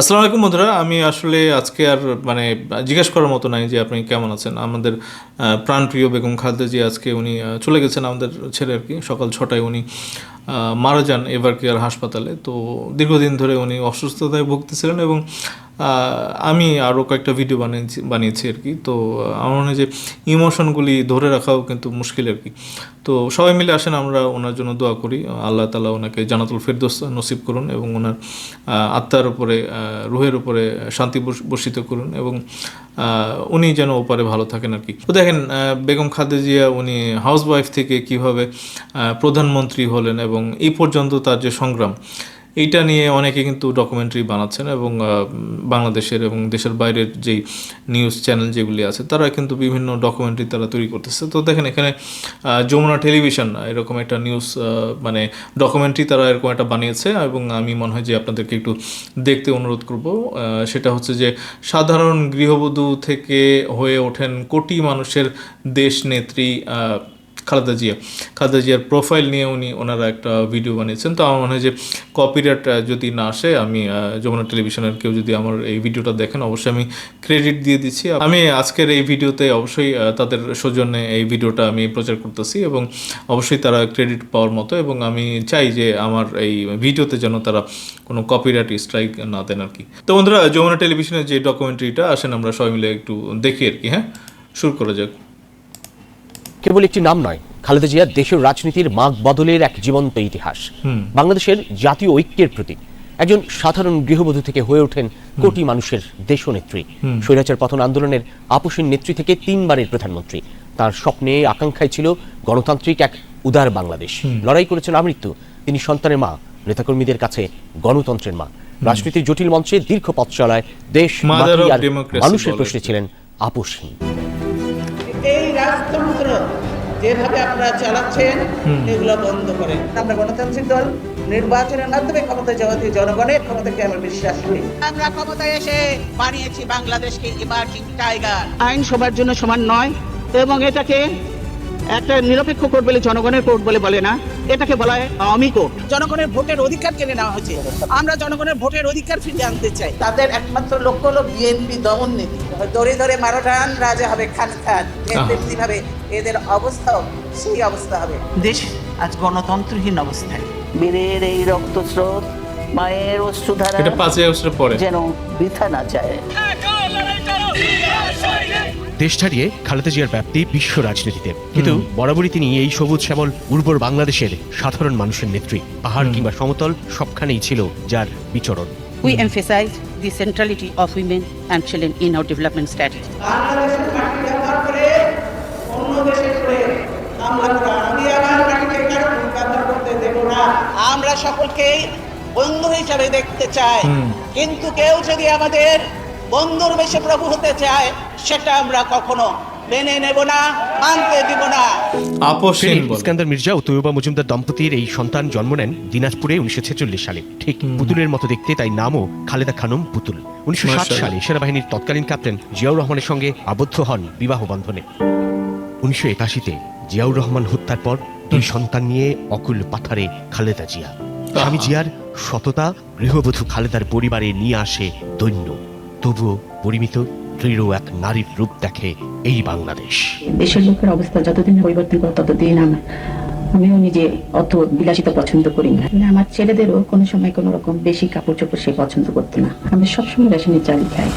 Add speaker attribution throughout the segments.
Speaker 1: আসসালামু আলাইকুম বন্ধুরা, আমি আসলে আজকে আর মানে জিজ্ঞেস করার মতো নাই যে আপনি কেমন আছেন। আমাদের প্রাণপ্রিয় বেগম খালদা যে আজকে উনি চলে গেছেন আমাদের ছেলে আর কি, সকাল ছটায় উনি মারা যান এভার কেয়ার হাসপাতালে। তো দীর্ঘদিন ধরে উনি অসুস্থতায় ভুগতেছিলেন এবং আমি আরও কয়েকটা ভিডিও বানিয়েছি বানিয়েছি আর কি। তো আমার মনে হয় যে ইমোশনগুলি ধরে রাখাও কিন্তু মুশকিল আর কি। তো, সবাই মিলে আসেন, আমরা ওনার জন্য দোয়া করি। আল্লাহ তালা ওনাকে জানাতুল ফেরদোস নসিব করুন এবং ওনার আত্মার উপরে রুহের উপরে শান্তি বর্ষিত করুন এবং উনি যেন ওপারে ভালো থাকেন আর কি। তো দেখেন বেগম খাদেজিয়া উনি হাউস ওয়াইফ থেকে কীভাবে প্রধানমন্ত্রী হলেন এবং এই পর্যন্ত তার যে সংগ্রাম এইটা নিয়ে অনেকে কিন্তু ডকুমেন্টারি বানাচ্ছেন এবং বাংলাদেশের এবং দেশের বাইরের যেই নিউজ চ্যানেল যেগুলি আছে, তারা কিন্তু বিভিন্ন ডকুমেন্টারি তারা তৈরি করতেছে। তো দেখেন এখানে যমুনা টেলিভিশন এরকম একটা নিউজ মানে ডকুমেন্টারি তারা এরকম একটা বানিয়েছে এবং আমি মনে হয় যে আপনাদেরকে একটু দেখতে অনুরোধ করব। সেটা হচ্ছে যে সাধারণ গৃহবধূ থেকে হয়ে ওঠেন কোটি মানুষের দেশ নেত্রী খালেদা জিয়া। খালেদা জিয়ার প্রোফাইল নিয়ে উনি ওনারা একটা ভিডিও বানিয়েছেন। তো আমার মনে হয় যে কপিরাইট যদি না আসে, আমি যমুনা টেলিভিশনের কেউ যদি আমার এই ভিডিওটা দেখেন, অবশ্যই আমি ক্রেডিট দিয়ে দিচ্ছি। আমি আজকের এই ভিডিওতে অবশ্যই তাদের সৌজন্যে এই ভিডিওটা আমি প্রচার করতেছি এবং অবশ্যই তারা ক্রেডিট পাওয়ার মতো এবং আমি চাই যে আমার এই ভিডিওতে যেন তারা কোনো কপিরাইট স্ট্রাইক না দেন আর কি। তো বন্ধুরা, যমুনা টেলিভিশনের যে ডকুমেন্টারিটা আসেন আমরা সবাই মিলে একটু দেখি আর কি হ্যাঁ? শুরু করা যাক।
Speaker 2: কেবল একটি নাম নয় খালেদা জিয়া দেশের রাজনীতির মাগ বদলের এক জীবন্ত ইতিহাস। বাংলাদেশের জাতীয় ঐক্যের প্রতীক। একজন সাধারণ গৃহবধূ থেকে হয়ে ওঠেন কোটি মানুষের দেশনেত্রী। স্বৈরাচার পতন আন্দোলনের আপসীন নেত্রী থেকে তিনবারের প্রধানমন্ত্রী। তার স্বপ্নে আকাঙ্ক্ষায় ছিল গণতান্ত্রিক এক উদার বাংলাদেশ। লড়াই করেছেন আমৃত্যু। তিনি সন্তানের মা নেতাকর্মীদের কাছে গণতন্ত্রের মা। রাজনীতির জটিল মঞ্চে দীর্ঘ পথ চলায় দেশ মানুষের প্রশ্নে ছিলেন আপোষহীন।
Speaker 3: এই রাজতন্ত্র যেভাবে আপনারা চালাচ্ছেন এগুলো বন্ধ করেন। আমরা গণতান্ত্রিক দল নির্বাচনের মাধ্যমে ক্ষমতা যাওয়া দিয়ে জনগণের ক্ষমতাকে আমরা বিশ্বাস করি
Speaker 4: আমরা ক্ষমতায় এসে বানিয়েছি বাংলাদেশকে ইমার্জিং টাইগার।
Speaker 3: আইন সবার জন্য সমান নয় এবং এটাকে একটা নিরপেক্ষ কোর্ট বলে জনগণের কোর্ট বলে বলে না এটাকে বলা হয় আওয়ামী কোর্ট।
Speaker 4: জনগণের ভোটের অধিকার কেড়ে নেওয়া হয়েছে। আমরা জনগণের ভোটের অধিকার ফিরে আনতে চাই।
Speaker 3: তাদের একমাত্র লক্ষ্য হলো বিএনপি দমন নীতি। ধরে ধরে মারোটান রাজা হবে খান খান। এদের অবস্থাও সেই অবস্থা হবে।
Speaker 4: দেশ আজ গণতন্ত্রহীন অবস্থায়।
Speaker 5: বীরের এই রক্তস্রোত মায়ের অশ্রুধারা
Speaker 1: এটা পাঁচই পরে।
Speaker 5: যেন বৃথা না যায়।
Speaker 6: দেশ ছাড়িয়ে খালেদা জিয়ার ব্যাপ্তি বিশ্ব রাজনীতিতে। কিন্তু বরাবরই তিনি এই সবুজ শ্যামল উর্বর বাংলাদেশের সাধারণ মানুষের নেত্রী। পাহাড় কিংবা সমতল সবখানেই ছিল যার বিচরণ।
Speaker 7: We emphasize the centrality of women and children in our development strategy.
Speaker 3: আমরা
Speaker 4: সকলকেই বন্ধু হিসাবে দেখতে চাই। কিন্তু কেউ যদি আমাদের বন্ধুর বেশে প্রভু হতে চায় সেটা আমরা কখনো মেনে নেব না মানতে দিব না।
Speaker 1: আপোষহীন
Speaker 6: ফের ইস্কান্দার মির্জা ও তৈয়বা মজুমদার দম্পতির এই সন্তান জন্ম নেন দিনাজপুরে উনিশশো ছেচল্লিশ সালে। ঠিক পুতুলের মতো দেখতে তাই নামও খালেদা খানম পুতুল। উনিশশো সালে সেনাবাহিনীর তৎকালীন ক্যাপ্টেন জিয়াউর রহমানের সঙ্গে আবদ্ধ হন বিবাহ বন্ধনে। উনিশশো একাশিতে জিয়াউর রহমান হত্যার পর দুই সন্তান নিয়ে অকুল পাথারে খালেদা জিয়া। স্বামী জিয়ার সততা গৃহবধূ খালেদার পরিবারে নিয়ে আসে দৈন্য। তবুও পরিমিত দৃঢ় এক নারীর রূপ দেখে এই বাংলাদেশ।
Speaker 8: দেশের লোকের অবস্থা যতদিন পরিবর্তন করে ততদিন আমার আমিও নিজে অত বিলাসিতা পছন্দ করি না। আমার ছেলেদেরও কোনো সময় কোনো রকম বেশি কাপড় চোপড় সে পছন্দ করতো না। আমি সবসময় রেশনের চাল খাই।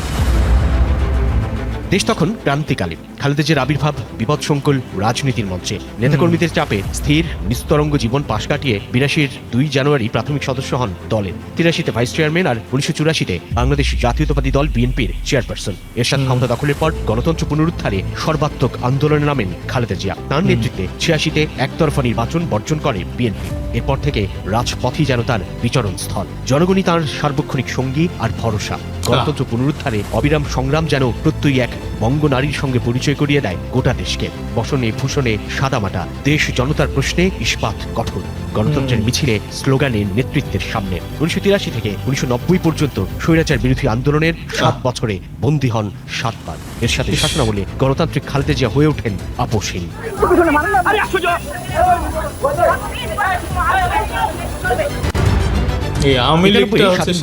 Speaker 6: দেশ তখন ক্রান্তিকালে খালেদা জিয়ার আবির্ভাব বিপদসংকুল রাজনীতির মঞ্চে। নেতাকর্মীদের চাপে স্থির নিস্তরঙ্গ জীবন পাশ কাটিয়ে বিরাশির দুই জানুয়ারি প্রাথমিক সদস্য হন দলের। তিরাশিতে ভাইস চেয়ারম্যান আর উনিশশো চুরাশিতে বাংলাদেশ জাতীয়তাবাদী দল বিএনপির চেয়ারপারসন। এরশাদ ক্ষমতা দখলের পর গণতন্ত্র পুনরুদ্ধারে সর্বাত্মক আন্দোলনে নামেন খালেদা জিয়া। তার নেতৃত্বে ছিয়াশিতে একতরফা নির্বাচন বর্জন করে বিএনপি। এরপর থেকে রাজপথই যেন তার বিচরণ স্থল। জনগণই তার সার্বক্ষণিক সঙ্গী আর ভরসা। গণতন্ত্র পুনরুদ্ধারে অবিরাম সংগ্রাম যেন প্রত্যয়ী এক বঙ্গ নারীর সঙ্গে পরিচয় করিয়ে দেয় গোটা দেশকে। বসনে ভূষণে সাদামাটা দেশ জনতার প্রশ্নে ইস্পাত কঠোর। গণতন্ত্রের মিছিলে স্লোগানে নেতৃত্বের সামনে। উনিশশো তিরাশি থেকে উনিশশো নব্বই পর্যন্ত স্বৈরাচার বিরোধী আন্দোলনের সাত বছরে বন্দী হন সাতবার। এর সাথে শাসনামলে গণতান্ত্রিক খালেদা জিয়া হয়ে ওঠেন আপোষহীন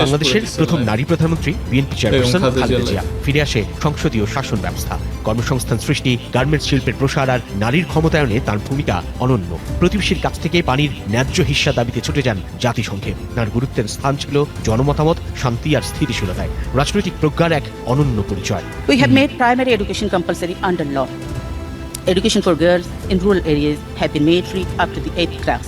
Speaker 6: বাংলাদেশের প্রথম নারী প্রধানমন্ত্রী বিএনপি চেয়ারপারসন
Speaker 1: খালেদা জিয়া।
Speaker 6: ফিরে আসে সংসদীয় শাসন ব্যবস্থা কর্মসংস্থান সৃষ্টি গার্মেন্টস শিল্পের প্রসার আর নারীর ক্ষমতায়নে তার ভূমিকা অনন্য প্রতিবেশীর কাছ থেকে পানির ন্যায্য হিস্সা দাবিতে ছুটে যান জাতিসংঘে তার গুরুত্বের স্থান ছিল জনমতামত শান্তি আর স্থিতিশীলতায় রাজনৈতিক প্রজ্ঞার এক অনন্য পরিচয়
Speaker 7: We have made primary education compulsory under law. Education for girls in rural areas have been made free up to the 8th class.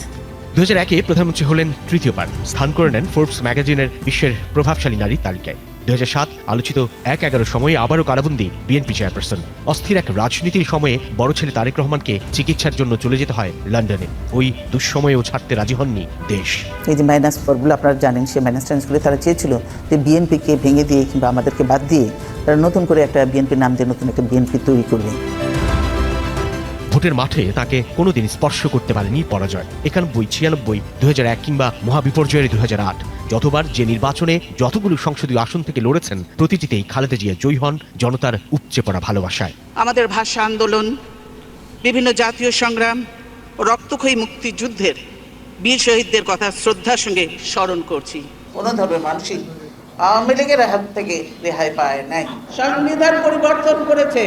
Speaker 6: দু হাজার একে প্রধানমন্ত্রী হলেন তৃতীয়বার স্থান করে নেন ফোর্বস ম্যাগাজিনের বিশ্বের প্রভাবশালী নারীর তালিকায়। দু সাত আলোচিত এক এগারো সময়ে আবারও কারাবন্দি বিএনপি চেয়ারপারসন অস্থির এক রাজনীতির সময়ে বড় ছেলে তারেক রহমানকে চিকিৎসার জন্য চলে যেতে হয় লন্ডনে। ওই দুঃসময়েও ছাড়তে রাজি হননি দেশ।
Speaker 3: এই যে মাইনাস ফোরগুলো আপনারা জানেন, সেই মাইনাস টেন্সগুলো তারা চেয়েছিল যে বিএনপিকে ভেঙে দিয়ে কিংবা আমাদেরকে বাদ দিয়ে তারা নতুন করে একটা বিএনপির নাম দিয়ে নতুন একটা বিএনপি তৈরি করবে।
Speaker 6: ভোটের মাঠে তাকে কোনোদিন স্পর্শ করতে পারেনি পরাজয়। একানব্বই ছিয়ানব্বই দু হাজার এক কিংবা মহাবিপর্যয়ের দু হাজার আট। যতবার যে নির্বাচনে যতগুলো সংসদীয় আসন থেকে লড়েছেন প্রতিটিতেই খালেদা জিয়া জয়ী হন জনতার উপচে পড়া ভালোবাসায়।
Speaker 4: আমাদের ভাষা আন্দোলন বিভিন্ন জাতীয় সংগ্রাম ও রক্তক্ষয়ী মুক্তিযুদ্ধের বীর শহীদদের কথা শ্রদ্ধার সঙ্গে স্মরণ করছি। কোনো ধরনের মানসিক আওয়ামী লীগের হাত থেকে রেহাই পায় নাই। সংবিধান পরিবর্তন করেছে।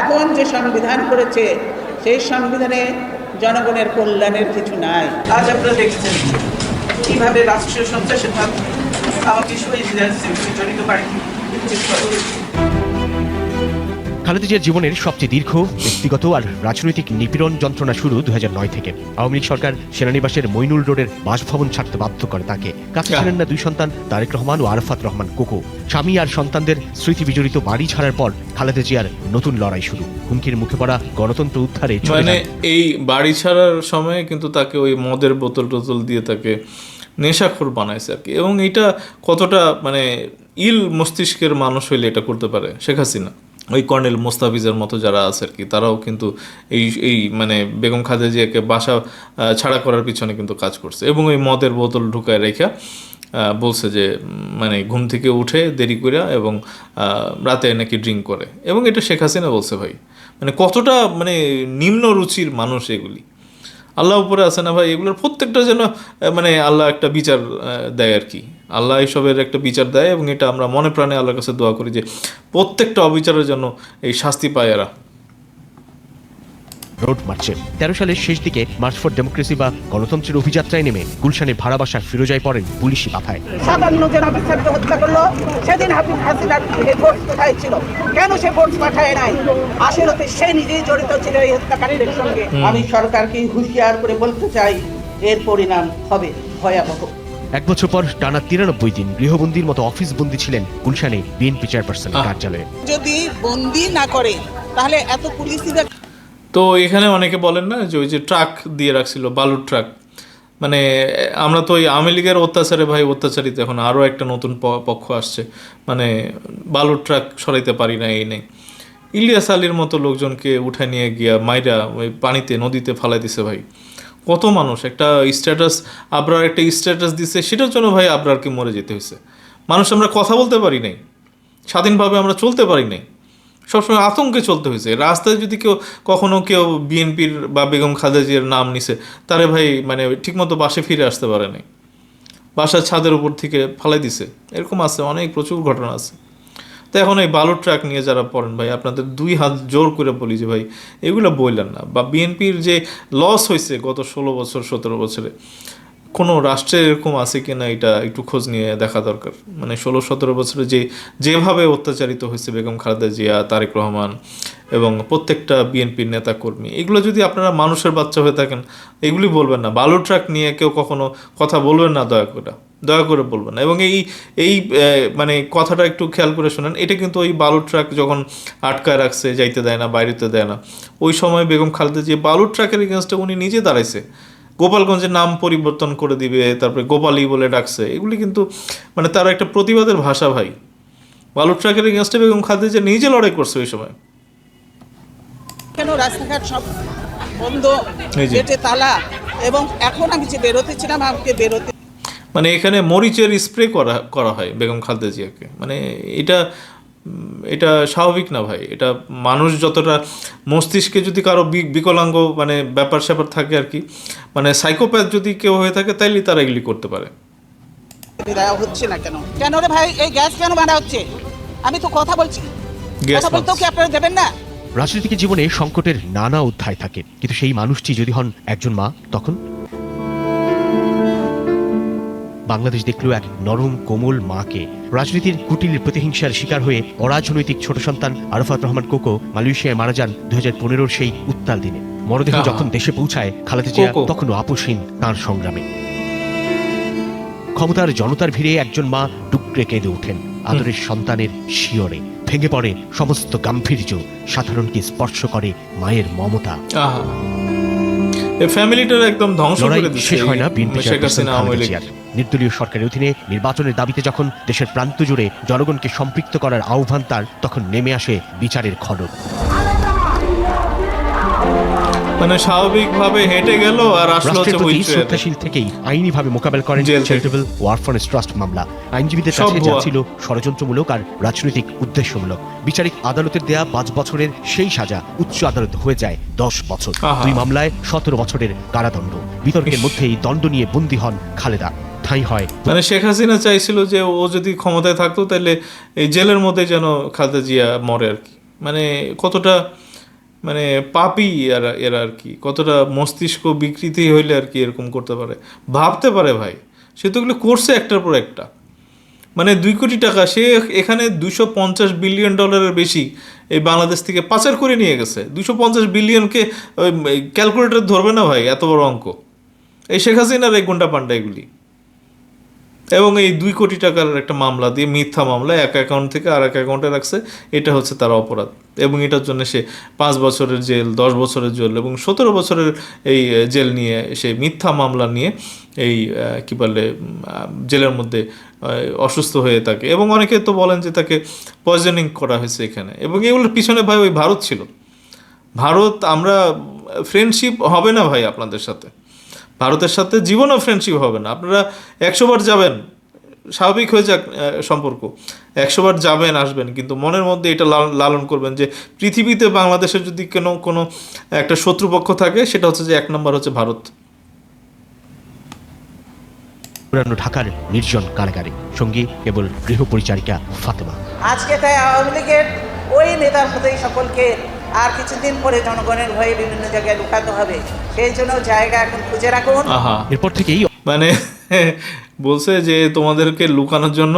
Speaker 4: এখন যে সংবিধান করেছে সেই সংবিধানে জনগণের কল্যাণের কিছু নাই। আজ আপনারা দেখছেন কীভাবে রাষ্ট্রীয় সন্ত্রাসের ভাব আমাকে শহীদ জড়িত পারে
Speaker 6: খালেদা জিয়ার জীবনের সবচেয়ে দীর্ঘ ব্যক্তিগত আর রাজনৈতিক নিপীড়ন যন্ত্রণা শুরু দু নয় থেকে। আওয়ামী লীগ সরকার সেনানিবাসের মইনুল রোডের বাসভবন ছাড়তে বাধ্য করে তাকে। কাছে ছিলেন না দুই সন্তান তারেক রহমান ও আরফাত রহমান কোকো। স্বামী আর সন্তানদের স্মৃতি বিজড়িত বাড়ি ছাড়ার পর খালেদা জিয়ার নতুন লড়াই শুরু। হুমকির মুখে পড়া গণতন্ত্র উদ্ধারে
Speaker 1: মানে এই বাড়ি ছাড়ার সময় কিন্তু তাকে ওই মদের বোতল টোতল দিয়ে তাকে নেশাখোর বানাইছে আর কি। এবং এটা কতটা মানে ইল মস্তিষ্কের মানুষ হইলে এটা করতে পারে শেখ হাসিনা? ওই কর্নেল মোস্তাফিজের মতো যারা আছে আর কি, তারাও কিন্তু এই এই মানে বেগম খাদেজিয়াকে বাসা ছাড়া করার পিছনে কিন্তু কাজ করছে। এবং ওই মদের বোতল ঢুকায় রেখা বলছে যে মানে ঘুম থেকে উঠে দেরি করে এবং রাতে নাকি ড্রিঙ্ক করে। এবং এটা শেখ হাসিনা বলছে ভাই। মানে কতটা মানে নিম্ন রুচির মানুষ এগুলি। আল্লাহ উপরে আছে না ভাই? এগুলোর প্রত্যেকটা যেন মানে আল্লাহ একটা বিচার দেয় আর কি। আল্লাহ এসবের একটা বিচার দেয় এবং এটা আমরা মনে প্রাণে আল্লাহর কাছে দোয়া করি যে প্রত্যেকটা অবিচারের জন্য এই শাস্তি পায় এরা।
Speaker 6: রোড মার্চে। তেরো সালের শেষ দিকে মার্চ ফর ডেমোক্রেসি বা গণতন্ত্রের অভিযাত্রায় নেমে গুলশানে ভাড়া ফিরোজায় পড়েন পুলিশি বাধায়
Speaker 4: সাতান্ন জন অফিসারকে হত্যা করল। সেদিন হাফিজ হাসিনার কোথায় ছিল? কেন সে ফোর্স পাঠায় নাই? আসলে সে নিজেই জড়িত ছিল এই হত্যাকারীদের সঙ্গে। আমি সরকারকে হুঁশিয়ার করে বলতে চাই এর পরিণাম হবে ভয়াবহ।
Speaker 6: এক বছর পর টানা তিরানব্বই দিন গৃহবন্দির মতো অফিস বন্দি ছিলেন গুলশানে বিএনপি চেয়ারপারসনের কার্যালয়ে।
Speaker 4: যদি বন্দি না করে তাহলে এত পুলিশদের
Speaker 1: তো এখানে অনেকে বলেন না যে ওই যে ট্রাক দিয়ে রাখছিল, বালুর ট্রাক মানে আমরা তো ওই আওয়ামী লীগের অত্যাচারে ভাই, অত্যাচারিত এখন আরও একটা নতুন পক্ষ আসছে। মানে বালুর ট্রাক সরাইতে পারি না, এই নেই। ইলিয়াস আলীর মতো লোকজনকে উঠে নিয়ে গিয়া মাইরা ওই পানিতে, নদীতে ফালাই দিছে ভাই। কত মানুষ, একটা স্ট্যাটাস আবরার একটা স্ট্যাটাস দিছে, সেটার জন্য ভাই আবরারকে মরে যেতে হয়েছে মানুষ আমরা কথা বলতে পারি নাই। স্বাধীনভাবে আমরা চলতে পারি নাই। সবসময় আতঙ্কে চলতে হয়েছে। রাস্তায় যদি কেউ কখনো কেউ বিএনপির বা বেগম খালেদা জিয়ার নাম নিছে, তারে ভাই মানে ঠিকমতো বাসে ফিরে আসতে পারে নাই। বাসার ছাদের উপর থেকে ফালাই দিছে। এরকম আছে, অনেক প্রচুর ঘটনা আছে। তো এখন এই বালুর ট্রাক নিয়ে যারা পড়েন ভাই, আপনাদের দুই হাত জোর করে বলি যে ভাই, এগুলো বললেন না। বা বিএনপির যে লস হয়েছে গত ষোলো বছর, সতেরো বছরে কোনো রাষ্ট্রে এরকম আছে কি না এটা একটু খোঁজ নিয়ে দেখা দরকার। মানে ষোলো সতেরো বছরে যে, যেভাবে অত্যাচারিত হয়েছে বেগম খালেদা জিয়া, তারেক রহমান এবং প্রত্যেকটা বিএনপির নেতাকর্মী, এগুলো যদি আপনারা মানুষের বাচ্চা হয়ে থাকেন, এগুলি বলবেন না। বালু ট্রাক নিয়ে কেউ কখনো কথা বলবেন না, দয়া করে দয়া করে বলবেন না। এবং এই এই মানে কথাটা একটু খেয়াল করে শোনেন, এটা কিন্তু ওই বালু ট্রাক যখন আটকায় রাখছে, যাইতে দেয় না, বাইরেতে দেয় না, ওই সময় বেগম খালেদা জিয়া বালু ট্রাকের এগেনস্টে উনি নিজে দাঁড়াইছে। গোপালগঞ্জের নাম পরিবর্তন করে দিবে তারপরে গোপালি বলে ডাকছে। এগুলি কিন্তু মানে তার একটা প্রতিবাদের ভাষা ভাই। বালু ট্রাকের এগেনস্টে বেগম খালেদা নিজে লড়াই করছে ওই সময়।
Speaker 4: কেন রাস্তাঘাট সব বন্ধ গেটে তালা এবং এখন আমি যে বেরোতে ছিলাম আমাকে বেরোতে
Speaker 1: মানে এখানে মরিচের স্প্রে করা করা হয় বেগম খালেদা জিয়াকে। মানে এটা এটা স্বাভাবিক না ভাই। এটা মানুষ যতটা মস্তিষ্কে যদি কারও বিকলাঙ্গ মানে ব্যাপার স্যাপার থাকে আর কি মানে সাইকোপ্যাথ যদি কেউ হয়ে থাকে তাইলে তারা এগুলি করতে পারে।
Speaker 4: দেওয়া হচ্ছে না কেন? কেন রে ভাই এই গ্যাস কেন বানা হচ্ছে? আমি তো কথা বলছি।
Speaker 1: গ্যাস
Speaker 4: কথা বলতেও কি আপনারা দেবেন না?
Speaker 6: রাজনৈতিক জীবনে সংকটের নানা অধ্যায় থাকে কিন্তু সেই মানুষটি যদি হন একজন মা তখন বাংলাদেশ দেখল এক নরম কোমল মাকে। রাজনীতির কুটিল প্রতিহিংসার শিকার হয়ে অরাজনৈতিক ছোট সন্তান আরফাত রহমান কোকো মালয়েশিয়ায় মারা যান দুই হাজার পনেরোর সেই উত্তাল দিনে। মরদেহ যখন দেশে পৌঁছায় খালেদা জিয়া তখনও আপোষহীন তাঁর সংগ্রামে। ক্ষমতার জনতার ভিড়ে একজন মা টুকরে কেঁদে ওঠেন। আদরের সন্তানের শিয়রে। ভেঙে পড়ে সমস্ত গাম্ভীর্য। সাধারণকে স্পর্শ করে মায়ের মমতা।
Speaker 1: ফ্যামিলিটার একদম ধ্বংস করে দিচ্ছে
Speaker 6: শেষ হয় না বিএনপি নির্দলীয় সরকারের অধীনে নির্বাচনের দাবিতে যখন দেশের প্রান্ত জুড়ে জনগণকে সম্পৃক্ত করার আহ্বান তার তখন নেমে আসে বিচারের খড়গ
Speaker 1: মানে স্বাভাবিকভাবে হেঁটে গেল আর আসলো হচ্ছে।
Speaker 6: শ্রদ্ধাশীল থেকেই আইনিভাবে মোকাবেলা করেন চ্যারিটেবল ও অরফানেজ ট্রাস্ট মামলা। আইনজীবীদের কাছে যা ছিল ষড়যন্ত্রমূলক আর রাজনৈতিক উদ্দেশ্যমূলক। বিচারিক আদালতের দেয়া পাঁচ বছরের সেই সাজা উচ্চ আদালত হয়ে যায় দশ বছর। দুই মামলায় সতেরো বছরের কারাদণ্ড। বিতর্কের মধ্যেই দণ্ড নিয়ে বন্দী হন খালেদা। ঠাঁই হয়।
Speaker 1: মানে শেখ হাসিনা চাইছিল যে ও যদি ক্ষমতায় থাকতো, তাহলে এই জেলের মধ্যে যেন খালেদা জিয়া মরে আর কি। মানে কতটা মানে পাপি এরা এরা আর কি। কতটা মস্তিষ্ক বিকৃতি হইলে আর কি এরকম করতে পারে। ভাবতে পারে ভাই, সে তো এগুলো করছে একটার পর একটা। মানে দুই কোটি টাকা, সে এখানে দুশো পঞ্চাশ বিলিয়ন ডলারের বেশি এই বাংলাদেশ থেকে পাচার করে নিয়ে গেছে। দুশো পঞ্চাশ বিলিয়নকে ক্যালকুলেটর ধরবে না ভাই, এত বড় অঙ্ক। এই শেখ হাসিনার এই গুন্ডা পান্ডা এগুলি। এবং এই দুই কোটি টাকার একটা মামলা দিয়ে মিথ্যা মামলা এক অ্যাকাউন্ট থেকে আর এক অ্যাকাউন্টে রাখছে, এটা হচ্ছে তার অপরাধ। এবং এটার জন্য সে পাঁচ বছরের জেল, দশ বছরের জেল এবং সতেরো বছরের এই জেল নিয়ে, সে মিথ্যা মামলা নিয়ে এই কি বলে জেলের মধ্যে অসুস্থ হয়ে থাকে। এবং অনেকে তো বলেন যে তাকে পয়জনিং করা হয়েছে এখানে। এবং এগুলোর পিছনে ভাই ওই ভারত ছিল। ভারত, আমরা ফ্রেন্ডশিপ হবে না ভাই আপনাদের সাথে। ভারতের সাথে জীবনও ফ্রেন্ডশিপ হবে না। আপনারা একশো বার যাবেন স্বাভাবিক হয়ে যাক সম্পর্ক। একশো বার যাবেন আসবেন কিন্তু মনের মধ্যে এটা লাল- লালন করবেন যে পৃথিবীতে বাংলাদেশের যদি কোনো কোনো একটা শত্রুপক্ষ থাকে সেটা হচ্ছে যে এক নম্বর হচ্ছে ভারত।
Speaker 6: পুরানো ঢাকার নির্জন কারাগারে সঙ্গী কেবল গৃহ পরিচারিকা ফাতেমা।
Speaker 3: আজকে তাই আওয়ামী লীগের ওই নেতার মতোই সকলকে আর কিছুদিন পরে জনগণের ভয়ে বিভিন্ন জায়গায় লুকাতে হবে। সেই জন্য জায়গা এখন খুঁজে রাখুন।
Speaker 6: এরপর থেকেই
Speaker 1: মানে বলছে যে তোমাদেরকে লুকানোর জন্য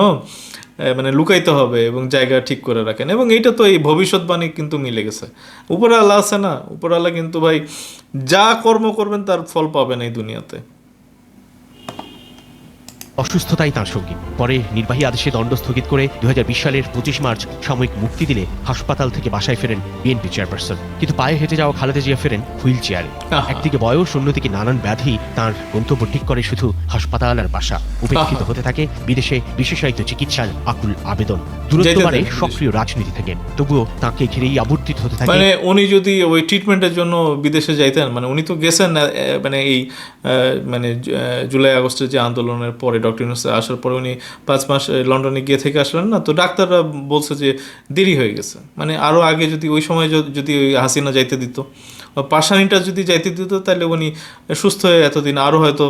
Speaker 1: আহ, মানে লুকাইতে হবে এবং জায়গা ঠিক করে রাখেন। এবং এইটা তো এই ভবিষ্যৎবাণী কিন্তু মিলে গেছে। উপরে আল্লাহ আছে না? উপরে আল্লাহ কিন্তু ভাই যা কর্ম করবেন তার ফল পাবেন এই দুনিয়াতে।
Speaker 6: অসুস্থতাই তার সঙ্গী। পরে নির্বাহী আদেশে দণ্ড স্থগিত করে দু হাজার বিশ সালের পঁচিশ মার্চ সাময়িক মুক্তি দিলে হাসপাতাল থেকে বাসায় ফেরেন বিএনপি চেয়ারপারসন। কিন্তু পায়ে হেঁটে যাওয়া খালেদা জিয়া ফেরেন হুইল চেয়ারে। একদিকে বয়স অন্যদিকে নানান ব্যাধি তার গন্তব্য ঠিক করে শুধু হাসপাতাল আর বাসা। উপেক্ষিত হতে থাকে বিদেশে বিশেষায়িত চিকিৎসার আকুল আবেদন। দূরত্ব বাড়ে সক্রিয় রাজনীতি থেকে। তবুও তাকে ঘিরেই আবর্তিত হতে থাকে
Speaker 1: মানে উনি যদি ওই ট্রিটমেন্টের জন্য বিদেশে যাইতেন মানে উনি তো গেছেন মানে এই মানে জুলাই আগস্টের যে আন্দোলনের পরে ডক্টর ইউনুস আসার পরে উনি পাঁচ মাস লন্ডনে গিয়ে থেকে আসলেন না, তো ডাক্তাররা বলছে যে দেরি হয়ে গেছে। মানে আরও আগে যদি ওই সময় যদি ওই হাসিনা যাইতে দিত, বা পাশানিটা যদি যাইতে দিত, তাহলে উনি সুস্থ হয়ে এতদিন আরও হয়তো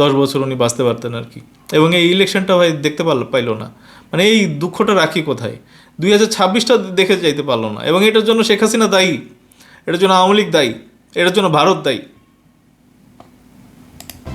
Speaker 1: দশ বছর উনি বাঁচতে পারতেন আর কি। এবং এই ইলেকশনটা ভাই দেখতে পারল, পাইলো না। মানে এই দুঃখটা রাখি কোথায়? দুই হাজার ছাব্বিশটা দেখে যাইতে পারল না। এবং এটার জন্য শেখ হাসিনা দায়ী, এটার জন্য আওয়ামী লীগ দায়ী, এটার জন্য ভারত দায়ী।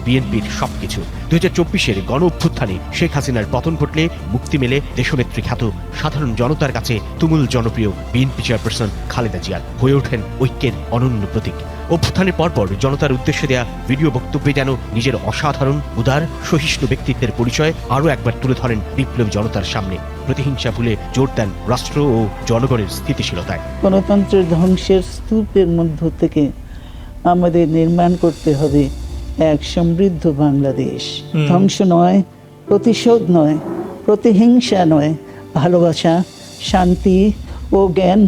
Speaker 6: বিএনপির সবকিছু। দুই হাজার চব্বিশের গণ অভ্যুত্থানে শেখ হাসিনার পতন ঘটলে মুক্তি মেলে দেশনেত্রী খ্যাত সাধারণ জনতার কাছে তুমুল জনপ্রিয় বিএনপি চেয়ারপারসন খালেদা জিয়ার। হয়ে ওঠেন ঐক্যের অনন্য প্রতীক। অভ্যুত্থানের পরপর জনতার উদ্দেশ্যে দেয়া ভিডিও বক্তব্যে যেন নিজের অসাধারণ, উদার, সহিষ্ণু ব্যক্তিত্বের পরিচয় আরও একবার তুলে ধরেন বিপ্লবী জনতার সামনে। প্রতিহিংসা ভুলে জোর দেন রাষ্ট্র ও জনগণের স্থিতিশীলতায়।
Speaker 9: গণতন্ত্রের ধ্বংসের স্তূপের মধ্য থেকে আমাদের নির্মাণ করতে হবে এক সমৃদ্ধ বাংলাদেশ। ধ্বংস নয় প্রতিশোধ নয় প্রতিহিংসা নয় ভালোবাসা শান্তি ও জ্ঞান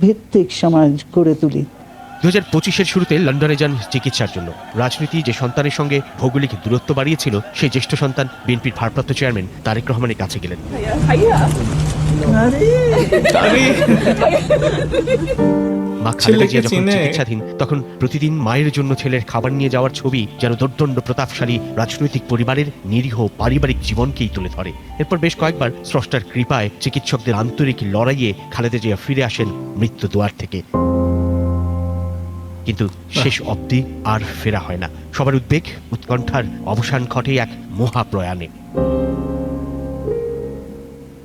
Speaker 9: ভিত্তিক সমাজ গড়ে তুলি।
Speaker 6: দু হাজার পঁচিশের শুরুতে লন্ডনে যান চিকিৎসার জন্য। রাজনীতি যে সন্তানের সঙ্গে ভৌগোলিক দূরত্ব বাড়িয়েছিল সেই জ্যেষ্ঠ সন্তান বিএনপির ভারপ্রাপ্ত চেয়ারম্যান তারেক রহমানের কাছে গেলেন। মা খালেদা জিয়া যখন চিকিৎসাধীন তখন প্রতিদিন মায়ের জন্য ছেলের খাবার নিয়ে যাওয়ার ছবি যেন দোর্দণ্ড প্রতাপশালী রাজনৈতিক পরিবারের নিরীহ পারিবারিক জীবনকেই তুলে ধরে। এরপর বেশ কয়েকবার স্রষ্টার কৃপায় চিকিৎসকদের আন্তরিক লড়াইয়ে খালেদা জিয়া ফিরে আসেন মৃত্যু দুয়ার থেকে। কিন্তু শেষ অবধি আর ফেরা হয় না। সবার উদ্বেগ উৎকণ্ঠার অবসান ঘটে এক মহাপ্রয়াণে।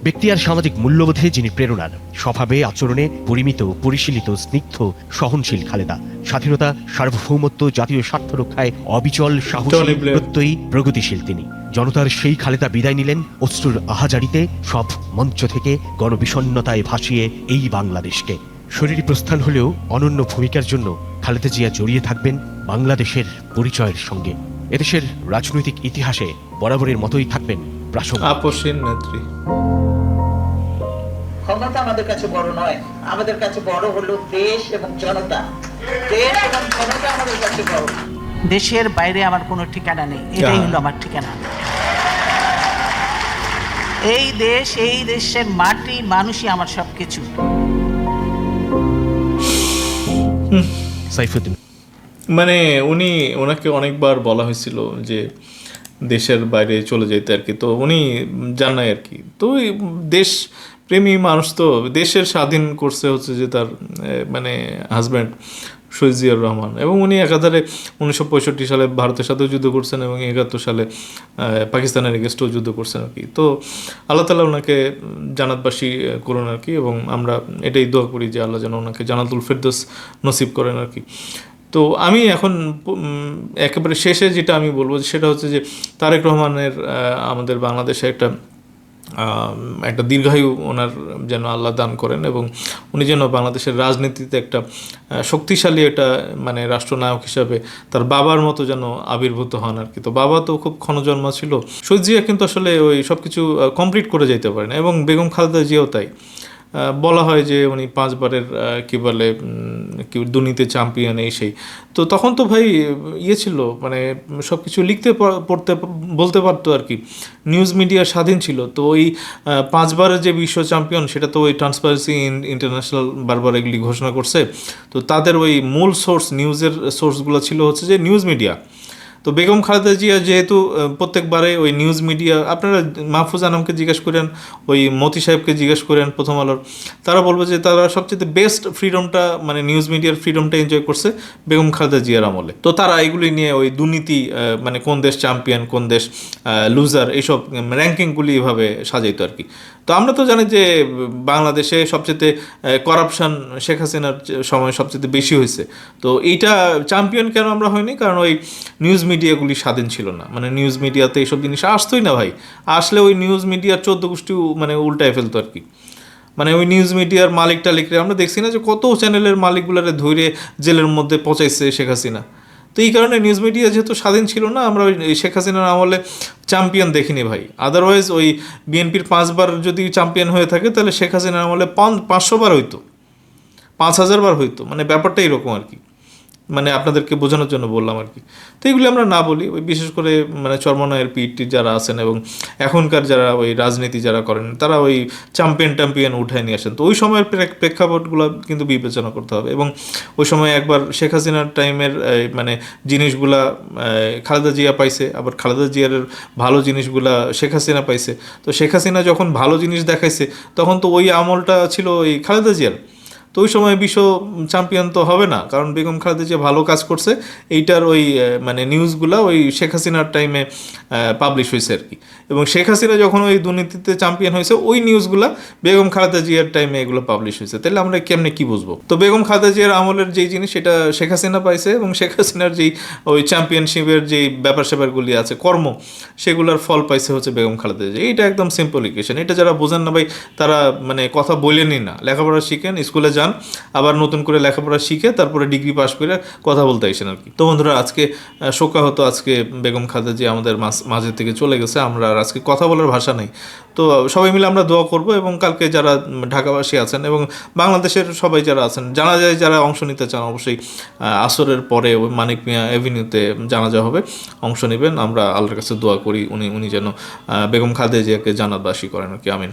Speaker 6: ব্যক্তি আর সামাজিক মূল্যবোধে যিনি প্রেরণার স্বভাবে আচরণে পরিমিত পরিশীলিত স্নিগ্ধ সহনশীল খালেদা। স্বাধীনতা সার্বভৌমত্ব জাতীয় স্বার্থ রক্ষায় অবিচল সাহসী প্রত্যয়ী প্রগতিশীল তিনি। জনতার সেই খালেদা বিদায় নিলেন অশ্রুর আহাজারিতে সব মঞ্চ থেকে গণবিষণ্ণতায় ভাসিয়ে এই বাংলাদেশকে। শরীরী প্রস্থান হলেও অনন্য ভূমিকার জন্য খালেদা জিয়া জড়িয়ে থাকবেন বাংলাদেশের পরিচয়ের সঙ্গে। এদেশের রাজনৈতিক ইতিহাসে বরাবরের মতোই থাকবেন প্রাসঙ্গিক।
Speaker 1: নেত্রী।
Speaker 3: ক্ষমতা আমাদের কাছে বড় নয় আমাদের কাছে বড় হলো দেশ এবং জনতা। দেশ এবং জনতা আমাদের কাছে বড়। দেশের বাইরে আমার কোনো ঠিকানা নেই এটাই হলো আমার ঠিকানা। এই দেশ এই দেশের মাটি মানুষই আমার সবকিছু।
Speaker 6: সাইফুদ্দিন।
Speaker 1: মানে উনি ওনাকে অনেকবার বলা হয়েছিল যে দেশের বাইরে চলে যেতে আর কি তো উনি নাই আর কি। তো দেশ প্রেমী মানুষ তো দেশের স্বাধীন করছে হচ্ছে যে তার মানে হাজব্যান্ড শহীদ রহমান। এবং উনি একাধারে উনিশশো পঁয়ষট্টি সালে ভারতের সাথেও যুদ্ধ করছেন এবং একাত্তর সালে পাকিস্তানের এগেস্টও যুদ্ধ করছেন আর কি। তো আল্লাহ তালা ওনাকে জানাতবাসী করুন আর কি এবং আমরা এটাই দোয়া করি যে আল্লাহ যেন ওনাকে জানাতুল ফেরদোস নসিব করেন আর কি। তো আমি এখন একেবারে শেষে যেটা আমি বলব সেটা হচ্ছে যে তারেক রহমানের আমাদের বাংলাদেশে একটা একটা দীর্ঘায়ু ওনার যেন আল্লাহ দান করেন এবং উনি যেন বাংলাদেশের রাজনীতিতে একটা শক্তিশালী একটা মানে রাষ্ট্রনায়ক হিসাবে তার বাবার মতো যেন আবির্ভূত হন আর কি তো বাবা তো খুব ক্ষণজন্মা ছিল। শহীদ জিয়া কিন্তু আসলে ওই সব কিছু কমপ্লিট করে যেতে পারেন এবং বেগম খালেদা জিয়াও তাই। বলা হয় যে উনি পাঁচবারের কি বলে কি দুর্নীতি চ্যাম্পিয়ন এই সেই। তো তখন তো ভাই ইয়ে ছিল মানে সব কিছু লিখতে পড়তে, বলতে পারতো আর কি। নিউজ মিডিয়া স্বাধীন ছিল, তো ওই পাঁচবারের যে বিশ্ব চ্যাম্পিয়ন সেটা তো ওই ট্রান্সপারেন্সি ইন্টারন্যাশনাল বারবার এগুলি ঘোষণা করছে। তো তাদের ওই মূল সোর্স নিউজের সোর্সগুলো ছিল হচ্ছে যে নিউজ মিডিয়া তো বেগম খালেদা জিয়া যেহেতু প্রত্যেকবারে ওই নিউজ মিডিয়া আপনারা মাহফুজ আলমকে জিজ্ঞেস করেন, ওই মতি সাহেবকে জিজ্ঞেস করেন প্রথম আলোর, তারা বলবে যে তারা সবচেয়ে বেস্ট ফ্রিডমটা মানে নিউজ মিডিয়ার ফ্রিডমটা এনজয় করছে বেগম খালেদা জিয়ার আমলে। তো তারা এগুলি নিয়ে ওই দুর্নীতি মানে কোন দেশ চ্যাম্পিয়ন কোন দেশ লুজার এইসব র্যাঙ্কিংগুলি এভাবে সাজাইতো আর কি। তো আমরা তো জানি যে বাংলাদেশে সবচেয়ে করাপশন শেখ হাসিনার সময় সবচেয়ে বেশি হয়েছে। তো এইটা চ্যাম্পিয়ন কেন আমরা হয়নি? কারণ ওই নিউজ মিডিয়াগুলি স্বাধীন ছিল না। মানে নিউজ মিডিয়াতে এইসব জিনিস আসতোই না ভাই। আসলে ওই নিউজ মিডিয়ার চোদ্দ গোষ্ঠী মানে উল্টায় ফেলতো আর কি। মানে ওই নিউজ মিডিয়ার মালিক টালিকরে আমরা দেখছি না যে কত চ্যানেলের মালিকগুলারে ধরে জেলের মধ্যে পচাইছে শেখ হাসিনা। তো এই কারণে নিউজ মিডিয়া যেহেতু স্বাধীন ছিল না, আমরা ওই শেখ হাসিনার আমলে চ্যাম্পিয়ন দেখিনি ভাই। আদারওয়াইজ ওই বিএনপির পাঁচবার যদি চ্যাম্পিয়ন হয়ে থাকে, তাহলে শেখ হাসিনার আমলে পাঁচ- পাঁচশো বার হইতো। পাঁচ হাজার বার হইতো। মানে ব্যাপারটা এরকম আর কি। মানে আপনাদেরকে বোঝানোর জন্য বললাম আর কি। তো এগুলি আমরা না বলি, ওই বিশেষ করে মানে চর্মনয়ের পিটি যারা আছেন এবং এখনকার যারা ওই রাজনীতি যারা করেন, তারা ওই চ্যাম্পিয়ন ট্যাম্পিয়ন উঠায় নিয়ে আসেন। তো ওই সময়ের প্রেক্ষাপটগুলো কিন্তু বিবেচনা করতে হবে এবং ওই সময় একবার শেখ হাসিনার টাইমের মানে জিনিসগুলা খালেদা জিয়া পাইছে, আবার খালেদা জিয়ার ভালো জিনিসগুলা শেখ হাসিনা পাইছে। তো শেখ হাসিনা যখন ভালো জিনিস দেখাইছে, তখন তো ওই আমলটা ছিল ওই খালেদা জিয়ার। তো ওই সময় বিশ্ব চ্যাম্পিয়ন তো হবে না, কারণ বেগম খালেদা যে ভালো কাজ করছে। এইটার ওই মানে নিউজগুলো ওই শেখ হাসিনার টাইমে পাবলিশ হয়েছে আর কি। এবং শেখ হাসিনা যখন ওই দুর্নীতিতে চ্যাম্পিয়ন হয়েছে ওই নিউজগুলো বেগম খালেদা জিয়ার টাইমে এগুলো পাবলিশ হয়েছে। তাহলে আমরা কেমনে কি বুঝব? তো বেগম খালেদা জিয়ার আমলের যেই জিনিস সেটা শেখ হাসিনা পাইছে এবং শেখ হাসিনার যেই ওই চ্যাম্পিয়নশিপের যেই ব্যাপার স্যাপারগুলি আছে কর্ম সেগুলোর ফল পাইছে হচ্ছে বেগম খালেদা জিয়া। এটা একদম সিম্পল ইকুয়েশন এটা যারা বোঝেন না ভাই তারা মানে কথা বলেনই না। লেখাপড়া শিখেন স্কুলে যান আবার নতুন করে লেখাপড়া শিখে তারপরে ডিগ্রি পাস করে কথা বলতে আইসেন আর কি। তো বন্ধুরা আজকে আহ, শোকাহত আজকে বেগম খালেদা জিয়া আমাদের মাঝে থেকে চলে গেছে। আমরা আর আজকে কথা বলার ভাষা নেই। তো সবাই মিলে আমরা দোয়া করব এবং কালকে যারা ঢাকাবাসী আছেন এবং বাংলাদেশের সবাই যারা আছেন, জানা যায় যারা অংশ নিতে চান অবশ্যই আসরের পরে মানিক মিয়া এভিনিউতে জানাজা হবে। অংশ নেবেন, আমরা আল্লাহর কাছে দোয়া করি, উনি উনি যেন বেগম খাদে জিয়াকে জানাতবাসী করেন কি, আমিন।